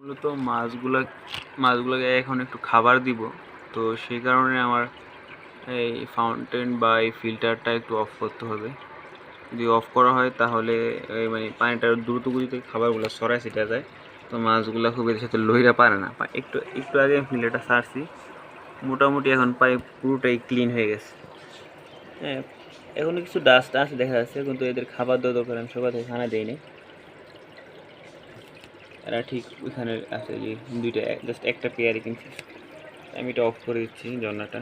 মূলত মাছগুলা মাছগুলোকে এখন একটু খাবার দিব। তো সেই কারণে আমার এই ফাউন্টেন বা এই ফিল্টারটা একটু অফ করতে হবে। যদি অফ করা হয় তাহলে মানে পানিটা দ্রুত গতিতে খাবারগুলো সরায় সেটা যায়। তো মাছগুলো খুব এদের সাথে লইরা পারে না। একটু একটু আগে ফিল্টারটা সারছি মোটামুটি এখন প্রায় পুরোটাই ক্লিন হয়ে গেছে। হ্যাঁ এখনও কিছু ডাস্ট আছে দেখা যাচ্ছে, কিন্তু এদের খাবার দেওয়া দরকার আমি থেকে খানা দিইনি। এরা ঠিক ওইখানে আছে যে দুইটা জাস্ট একটা পেয়ারই কিনছি। আমি এটা অফ করে দিচ্ছি জন্নাটা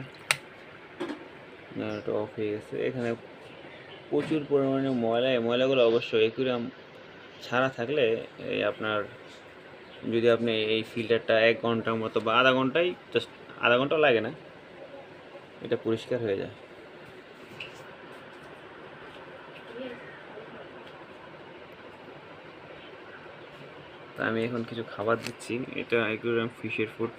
জন্নাটা অফ হয়ে গেছে। এখানে প্রচুর পরিমাণে ময়লা। এই ময়লাগুলো অবশ্যই একুরাম ছাড়া থাকলে এই আপনার, যদি আপনি এই ফিল্টারটা এক ঘণ্টার মতো বা আধা ঘন্টায় জাস্ট আধা ঘণ্টা লাগে না, এটা পরিষ্কার হয়ে যায়। তা আমি এখন কিছু খাবার দিচ্ছি। এটা একুরাম ফিশের ফুড।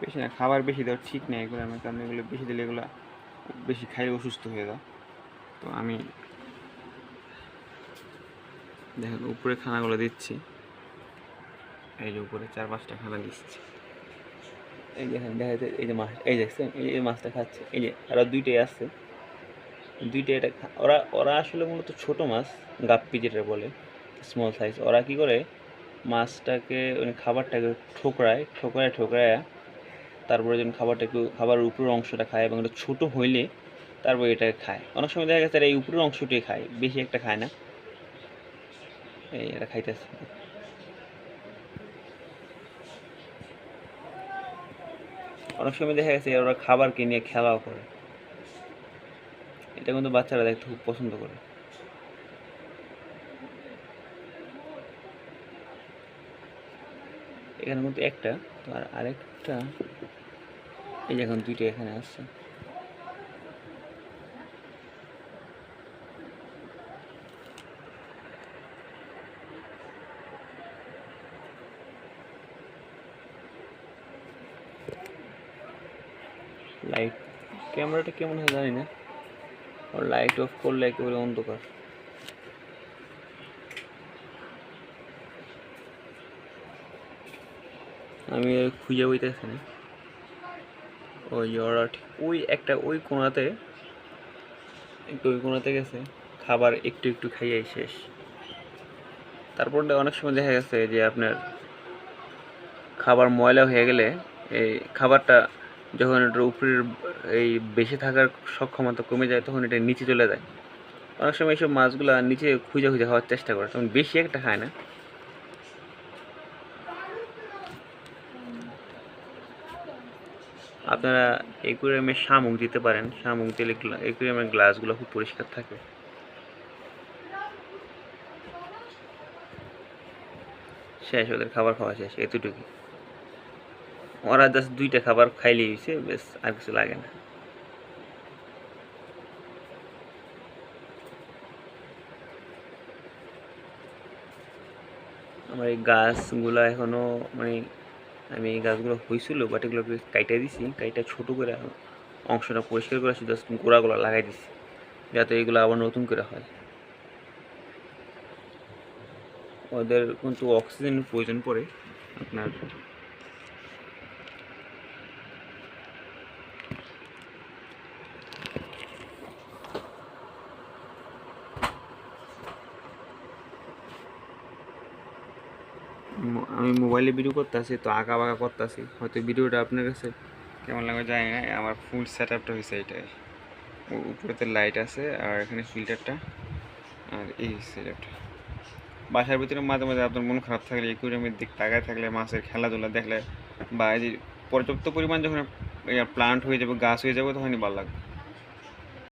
বেশি না, খাবার বেশি দেওয়া ঠিক নেই এগুলো আমার কারণ এগুলো বেশি দিলে এগুলো বেশি খাইলে অসুস্থ হয়ে যায়। তো আমি দেখেন উপরে খানাগুলো দিচ্ছি। এই যে উপরে চার পাঁচটা খানা দিচ্ছি। এই যে এখানে দেখা যাচ্ছে, এই যে মাছ, এই দেখছেন, এই যে মাছটা খাচ্ছে, এই যে আরও দুইটাই আসছে দুইটা এটা ওরা ওরা আসলে মূলত ছোট মাছ, গাপ্পি যেটা বলে স্মল সাইজ ওরা কি করে, মাছটাকে মানে খাবারটাকে ঠোকরায় ঠোকরায় ঠোকরায়, তারপরে যখন খাবারটা একটু খাবারের উপরের অংশটা খায় এবং এটা ছোটো হইলে তারপরে এটাকে খায়। অনেক সময় দেখা গেছে এই উপরের অংশটাই খায়, বেশি একটা খায় না। এই এটা খাইতেছে। অনেক সময় দেখা গেছে ওরা খাবার কিনে খেলাও করে। এটা কিন্তু বাচ্চারা দেখতে খুব পছন্দ করে। এখানে কিন্তু একটা আর আরেকটা, এই যে এখন দুইটা এখানে আসছে। লাইট ক্যামেরাটা কেমন হয় জানি না আর লাইট অফ করলে একেবারে অন্ধকার। আমি খুঁজে বইতেছি না। ওই ঠিক ওই একটা ওই কোণাতে একটু ওই কোণাতে গেছে। খাবার একটু একটু খাইয়াই শেষ। তারপর অনেক সময় দেখা গেছে যে আপনার খাবার ময়লা হয়ে গেলে এই খাবারটা যখন এটার উপরের এই বেঁচে থাকার সক্ষমতা কমে যায়, তখন এটা নিচে চলে যায়। অনেক সময় এইসব মাছগুলো নিচে খুঁজে খুঁজে খাওয়ার চেষ্টা করে, তখন বেশি একটা খায় না। আপনারা একুরিয়ামে শামুক দিতে পারেন। শামুক দিলে একুরিয়ামের গ্লাসগুলো খুব পরিষ্কার থাকে। শেষ, ওদের খাবার খাওয়া শেষ এতটুকু ওরা জাস্ট দুইটা খাবার খাইলেই হয়েছে বেশ আর কিছু লাগে না। আমার এই গাছগুলো এখনও মানে আমি এই গাছগুলো হয়েছিল বাট এগুলোকে কাইটা দিছি, কাইটা ছোটো করে অংশটা পরিষ্কার করে জাস্ট গোড়াগুলো লাগাই দিছি, যাতে এগুলো আবার নতুন করে হয়। ওদের কিন্তু অক্সিজেনের প্রয়োজন পড়ে, আপনার আমি মোবাইলে ভিডিও করতেছি, তো আঁকা বাঁকা করতেছি। হয়তো ভিডিওটা আপনার কাছে কেমন লাগবে জানি না, আমার ফুল সেট আপটা হয়েছে এটাই উপরেতে লাইট আছে আর এখানে ফিল্টারটা আর এই সেট আপটা বাসার ভিতরে মাঝে মাঝে আপনার মন খারাপ থাকলে একুরিয়ামের দিক তাকায় থাকলে, মাছের খেলাধুলা দেখলে, বা এই পর্যাপ্ত পরিমাণ যখন প্লান্ট হয়ে যাবে, গাছ হয়ে যাবে, তখনই ভালো লাগবে।